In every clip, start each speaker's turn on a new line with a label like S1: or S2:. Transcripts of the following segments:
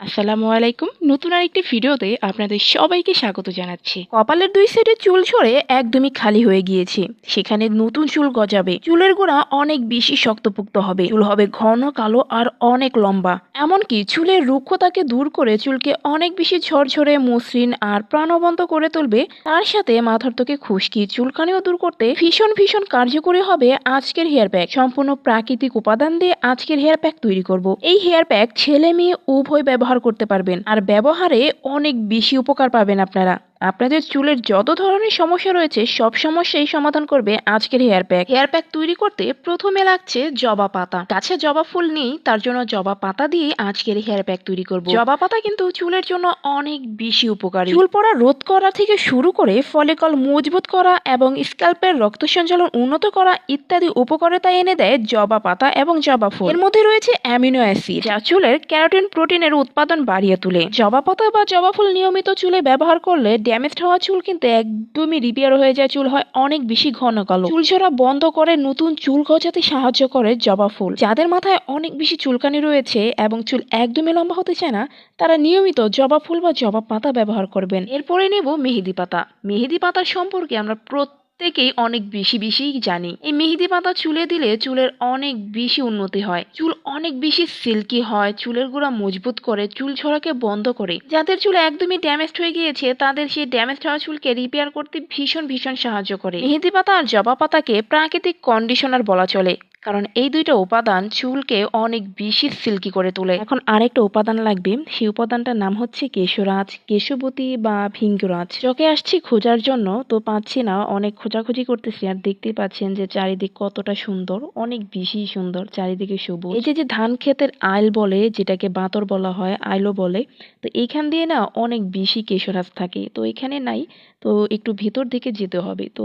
S1: আসসালামু আলাইকুম। নতুন আরেকটি ভিডিওতে আপনাদের সবাইকে স্বাগত জানাচ্ছি। কপালের দুই সাইডে চুল ঝরে একদমই খালি হয়ে গিয়েছে। সেখানে নতুন চুল গজাবে। চুলের গোড়া অনেক বেশি শক্তপুক্ত হবে। চুল হবে ঘন, কালো আর অনেক লম্বা। এমনকি চুলের রুক্ষতাকে দূর করে চুলকে অনেক বেশি ঝরঝরে, মসৃণ আর প্রাণবন্ত করে তুলবে। তার সাথে মাথার থেকে খুশকি চুলকানিও দূর করতে ভীষণ ভীষণ কার্যকরী হবে আজকের হেয়ার প্যাক। সম্পূর্ণ প্রাকৃতিক উপাদান দিয়ে আজকের হেয়ার প্যাক তৈরি করব। এই হেয়ার প্যাক ছেলে মেয়ে উভয় ব্যবহার করতে পারবেন। আর ব্যবহারে অনেক বেশি উপকার পাবেন আপনারা। আপনাদের চুলের যত ধরনের সমস্যা রয়েছে, সব সমস্যাই সমাধান করবে আজকের হেয়ার প্যাক। হেয়ার প্যাক তৈরি করতে প্রথমে লাগছে জবা পাতা। গাছে জবা ফুল নেই, তার জন্য জবা পাতা দিয়ে আজকের হেয়ার প্যাক তৈরি করব। জবা পাতা কিন্তু চুলের জন্য অনেক বেশি উপকারী। চুল পড়া রোধ করা থেকে শুরু করে ফলিকল মজবুত করা এবং স্ক্যাল্পের রক্ত সঞ্চালন উন্নত করা ইত্যাদি উপকারিতা এনে দেয় জবা পাতা এবং জবা ফুল। এর মধ্যে রয়েছে অ্যামিনো অ্যাসিড, যা চুলের ক্যারোটিন প্রোটিনের উৎপাদন বাড়িয়ে তোলে। জবা পাতা বা জবা ফুল নিয়মিত চুলে ব্যবহার করলে ড্যামেজ হওয়া চুল কিন্তু একদমই রিপেয়ার হয়ে যায়। চুল হয় অনেক বেশি ঘন কালো। চুল ঝরা বন্ধ করে নতুন চুল গজাতে সাহায্য করে জবা ফুল। যাদের মাথায় অনেক বেশি চুলকানি রয়েছে এবং চুল একদমই লম্বা হতে চায় না, তারা নিয়মিত জবা ফুল বা জবা পাতা ব্যবহার করবেন। এরপরে নেব মেহেদি পাতা। মেহেদি পাতা সম্পর্কে আমরা প্রত্যেকেই অনেক বেশি বেশি জানি। এই মেহেদি পাতা চুলে দিলে চুলের অনেক বেশি উন্নতি হয়। চুল অনেক বেশি সিল্কি হয়, চুলের গোড়া মজবুত করে, চুল ঝরাকে বন্ধ করে। যাদের চুল একদমই ড্যামেজ হয়ে গিয়েছে, তাদের সেই ড্যামেজ হওয়া চুলকে রিপেয়ার করতে ভীষণ ভীষণ সাহায্য করে। মেহেদি পাতা আর জবা পাতাকে প্রাকৃতিক কন্ডিশনার বলা চলে। কারণ এই দুইটা উপাদান চুলকে অনেক বেশি সিল্কি করে তোলে। এখন আরেকটা উপাদান লাগবে। সেই উপাদানটার নাম হচ্ছে কেশরাজ, কেশবতী বা ভিঙ্গরাজ। চোখে আসছি খোঁজার জন্য, তো পাচ্ছি না। অনেক খোঁজাখুঁজি করতেছি আর দেখতেই পাচ্ছেন যে চারিদিক কতটা সুন্দর, অনেক বেশি সুন্দর, চারিদিকে সবুজ। এই যে যে ধান ক্ষেতের আইল বলে, যেটাকে বাতর বলা হয়, আইলও বলে, তো এইখান দিয়ে না অনেক বেশি কেশরাজ থাকে। তো এখানে নাই, তো একটু ভিতর দিকে যেতে হবে। তো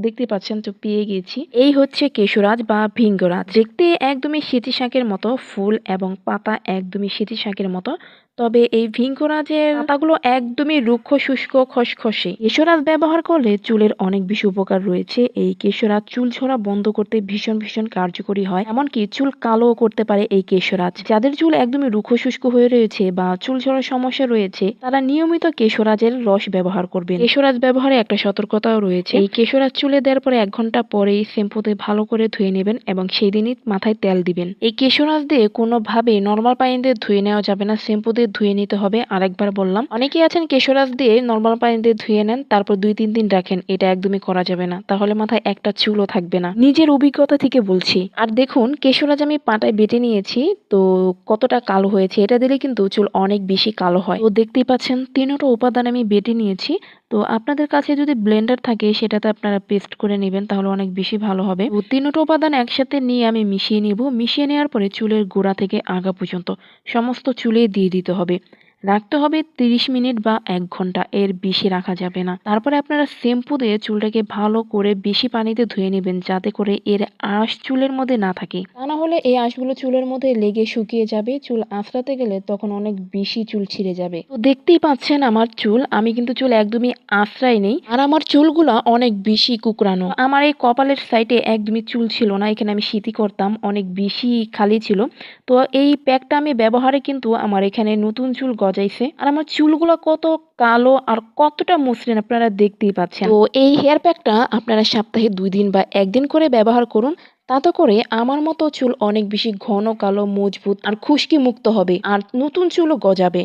S1: দেখতে পাচ্ছেন, তো পেয়ে গেছি। এই হচ্ছে কেশরাজ বা ভিঙ্গরাজ দেখতে একদমই সিঁথি শাকের মতো ফুল এবং পাতা একদমই সিঁথি শাকের মতো। তবে এই ভিঙ্গরাজের পাতাগুলো একদমই রুক্ষ, শুষ্ক, খসখসে। কেশরাজ ব্যবহার করলে চুলের অনেক বেশি উপকার রয়েছে। এই কেশরাজ চুল ঝরা বন্ধ করতে ভীষণ ভীষণ কার্যকরী হয়। এমনকি চুল কালো করতে পারে এই কেশরাজ। যাদের চুল একদমই রুক্ষ, শুষ্ক হয়ে রয়েছে বা চুল ঝরার সমস্যা রয়েছে, তারা নিয়মিত কেশরাজের রস ব্যবহার করবেন। কেশরাজ ব্যবহারে একটা সতর্কতাও রয়েছে। এই কেশরাজ চুলে দেওয়ার পরে এক ঘণ্টা পরেই শ্যাম্পুতে ভালো করে ধুয়ে নেবেন এবং সেই দিনই মাথায় তেল দিবেন। এই কেশরাজ দিয়ে কোনোভাবে নর্মাল পানি দিয়ে ধুয়ে নেওয়া যাবে না। শ্যাম্পু ধুয়ে নিতে হবে। আরেকবার বললাম, অনেকেই আছেন কেশরাজ দিয়ে নর্মাল পানি দিয়ে ধুয়ে নেন, তারপর দুই তিন দিন রাখেন, এটা একদমই করা যাবে না। তাহলে মাথায় একটা চুলও থাকবে না। নিজের অভিজ্ঞতা থেকে বলছি। আর দেখুন কেশরাজ আমি পাটায় বেটে নিয়েছি, তো কতটা কালো হয়েছে, এটা দিলে কিন্তু চুল অনেক বেশি কালো হয়। তো দেখতেই পাচ্ছেন, তিনোটা উপাদান আমি বেটে নিয়েছি। তো আপনাদের কাছে যদি ব্লেন্ডার থাকে, সেটাতে আপনারা পেস্ট করে নেবেন, তাহলে অনেক বেশি ভালো হবে। তো তিনোটা উপাদান একসাথে নিয়ে আমি মিশিয়ে নিব। মিশিয়ে নেওয়ার পরে চুলের গোড়া থেকে আগা পর্যন্ত সমস্ত চুলে দিয়ে দিতে হবে। রাখতে হবে তিরিশ মিনিট বা এক ঘণ্টা, এর বেশি রাখা যাবে না। তারপরে আপনারা শ্যাম্পু দিয়ে চুলটাকে ভালো করে বেশি পানিতে ধুয়ে নেবেন, যাতে করে এর আঁশ চুলের মধ্যে না থাকে। তা না হলে এই আঁশগুলো চুলের মধ্যে লেগে শুকিয়ে যাবে, চুল আঁচড়াতে গেলে তখন অনেক বেশি চুল ছিঁড়ে যাবে। তো দেখতেই পাচ্ছেন আমার চুল, আমি কিন্তু চুল একদমই আঁচড়াই নেই। আর আমার চুলগুলা অনেক বেশি কুকরানো আমার এই কপালের সাইডে একদমই চুল ছিল না, এখানে আমি শীতি করতাম, অনেক বেশি খালি ছিল। তো এই প্যাকটা আমি ব্যবহারে কিন্তু আমার এখানে নতুন চুল গজাইছে আর আমার চুলগুলো কত কালো আর কতটা মসৃণ আপনারা দেখতেই পাচ্ছেন। তো এই হেয়ার প্যাকটা আপনারা সপ্তাহে দুই দিন বা একদিন করে ব্যবহার করুন। তাতে করে আমার মতো চুল অনেক বেশি ঘন, কালো, মজবুত আর খুশকি মুক্ত হবে। আর নতুন চুলও গজাবে।